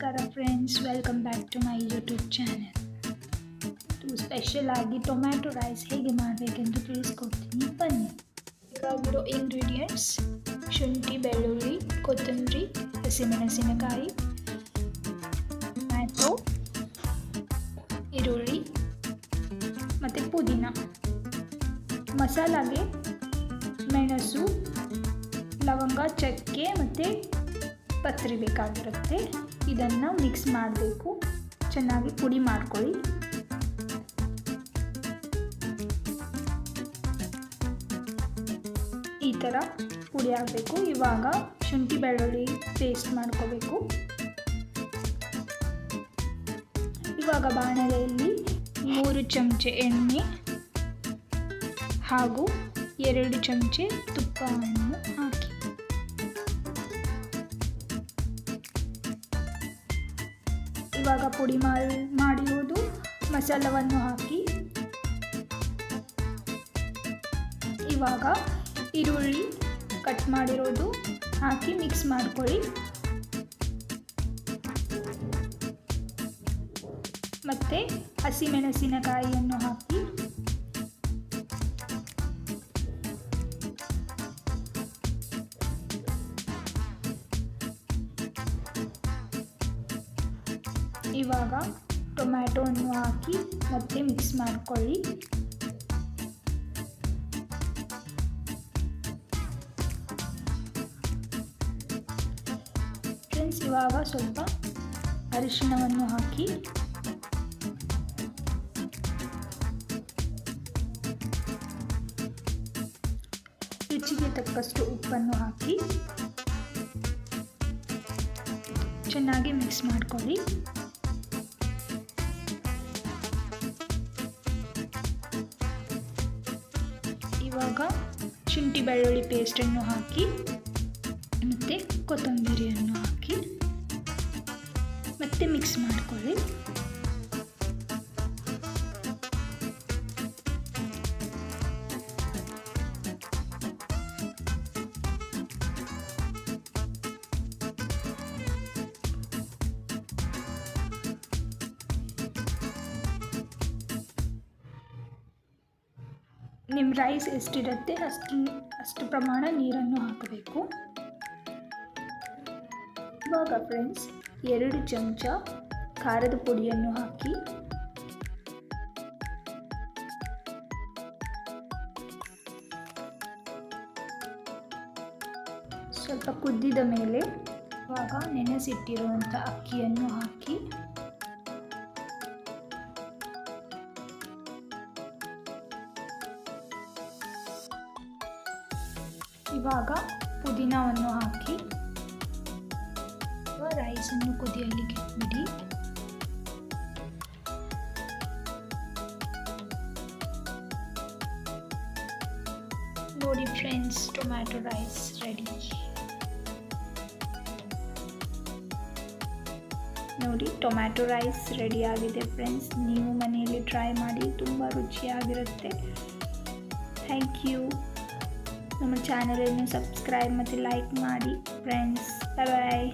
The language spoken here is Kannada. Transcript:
ನಮಸ್ಕಾರ friends welcome back to my YouTube channel ಇದು ಸ್ಪೆಷಲ್ ಆಗಿ ಟೊಮ್ಯಾಟೊ ರೈಸ್ ಹೇಗೆ ಮಾಡಬೇಕೆಂದು ತಿಳಿಸ್ಕೊಡ್ತೀನಿ ಬನ್ನಿ ಬೇಕಾಗಿರೋ ಇಂಗ್ರೀಡಿಯೆಂಟ್ಸ್ ಶುಂಠಿ ಬೆಳ್ಳುಳ್ಳಿ ಕೊತ್ತಂಬರಿ ಹಸಿಮೆಣಸಿನಕಾಯಿ ಟೊಮ್ಯಾಟೊ ಈರುಳ್ಳಿ ಮತ್ತು ಪುದೀನ ಮಸಾಲಾಗೆ ಮೆಣಸು ಲವಂಗ ಚಕ್ಕೆ ಮತ್ತು ಪತ್ರಿ ಬೇಕಾಗಿರುತ್ತೆ ಇದನ್ನು ಮಿಕ್ಸ್ ಮಾಡಬೇಕು. ಚೆನ್ನಾಗಿ ಪುಡಿ ಮಾಡ್ಕೊಳ್ಳಿ. ಈ ಥರ ಪುಡಿ ಆಗಬೇಕು. ಇವಾಗ ಶುಂಠಿ ಬೆಳ್ಳುಳ್ಳಿ ಪೇಸ್ಟ್ ಮಾಡ್ಕೋಬೇಕು. ಇವಾಗ ಬಾಣಲೆಯಲ್ಲಿ ಮೂರು ಚಮಚೆ ಎಣ್ಣೆ ಹಾಗೂ ಎರಡು ಚಮಚೆ ತುಪ್ಪವನ್ನು ಹಾಕಿ ಇವಾಗ ಪುಡಿ ಮಾಡಿ ಮಾಡಿರುವುದು ಮಸಾಲವನ್ನು ಹಾಕಿ. ಇವಾಗ ಈರುಳ್ಳಿ ಕಟ್ ಮಾಡಿರೋದು ಹಾಕಿ ಮಿಕ್ಸ್ ಮಾಡ್ಕೊಳ್ಳಿ. ಮತ್ತು ಹಸಿಮೆಣಸಿನಕಾಯಿಯನ್ನು ಹಾಕಿ. ಇವಾಗ ಟೊಮ್ಯಾಟೊವನ್ನು ಹಾಕಿ ಮತ್ತೆ ಮಿಕ್ಸ್ ಮಾಡ್ಕೊಳ್ಳಿ. ಫ್ರೆಂಡ್ಸ್ ಇವಾಗ ಸ್ವಲ್ಪ ಅರಿಶಿಣವನ್ನು ಹಾಕಿ. ರುಚಿಗೆ ತಕ್ಕಷ್ಟು ಉಪ್ಪನ್ನು ಹಾಕಿ. ಚೆನ್ನಾಗಿ ಮಿಕ್ಸ್ ಮಾಡ್ಕೊಳ್ಳಿ. ಇವಾಗ ಶುಂಠಿ ಬೆಳ್ಳುಳ್ಳಿ ಪೇಸ್ಟನ್ನು ಹಾಕಿ ಮತ್ತು ಕೊತ್ತಂಬರಿಯನ್ನು ಹಾಕಿ ಮತ್ತೆ ಮಿಕ್ಸ್ ಮಾಡ್ಕೊಳ್ಳಿ. ನಿಮ್ಮ ರೈಸ್ ಎಷ್ಟಿರುತ್ತೆ ಅಷ್ಟು ಅಷ್ಟು ಪ್ರಮಾಣ ನೀರನ್ನು ಹಾಕಬೇಕು. ಇವಾಗ ಫ್ರೆಂಡ್ಸ್ ಎರಡು ಚಮಚ ಖಾರದ ಪುಡಿಯನ್ನು ಹಾಕಿ. ಸ್ವಲ್ಪ ಕುದ್ದಿದ ಮೇಲೆ ಇವಾಗ ನೆನೆಸಿಟ್ಟಿರುವಂಥ ಅಕ್ಕಿಯನ್ನು ಹಾಕಿ. ಇವಾಗ ಪುದೀನವನ್ನು ಹಾಕಿ ರೈಸನ್ನು ಕುದಿಯಲಿಕ್ಕೆ ಬಿಡಿ ನೋಡಿ ಫ್ರೆಂಡ್ಸ್ ಟೊಮ್ಯಾಟೊ ರೈಸ್ ರೆಡಿ ನೋಡಿ ಟೊಮ್ಯಾಟೊ ರೈಸ್ ರೆಡಿ ಆಗಿದೆ ಫ್ರೆಂಡ್ಸ್ ನೀವು ಮನೆಯಲ್ಲಿ ಟ್ರೈ ಮಾಡಿ, ತುಂಬ ರುಚಿಯಾಗಿರುತ್ತೆ. ಥ್ಯಾಂಕ್ ಯು ನಮ್ಮ ಚಾನಲನ್ನು ಸಬ್ಸ್ಕ್ರೈಬ್ ಮತ್ತು ಲೈಕ್ ಮಾಡಿ ಫ್ರೆಂಡ್ಸ್ ಬಾಯ್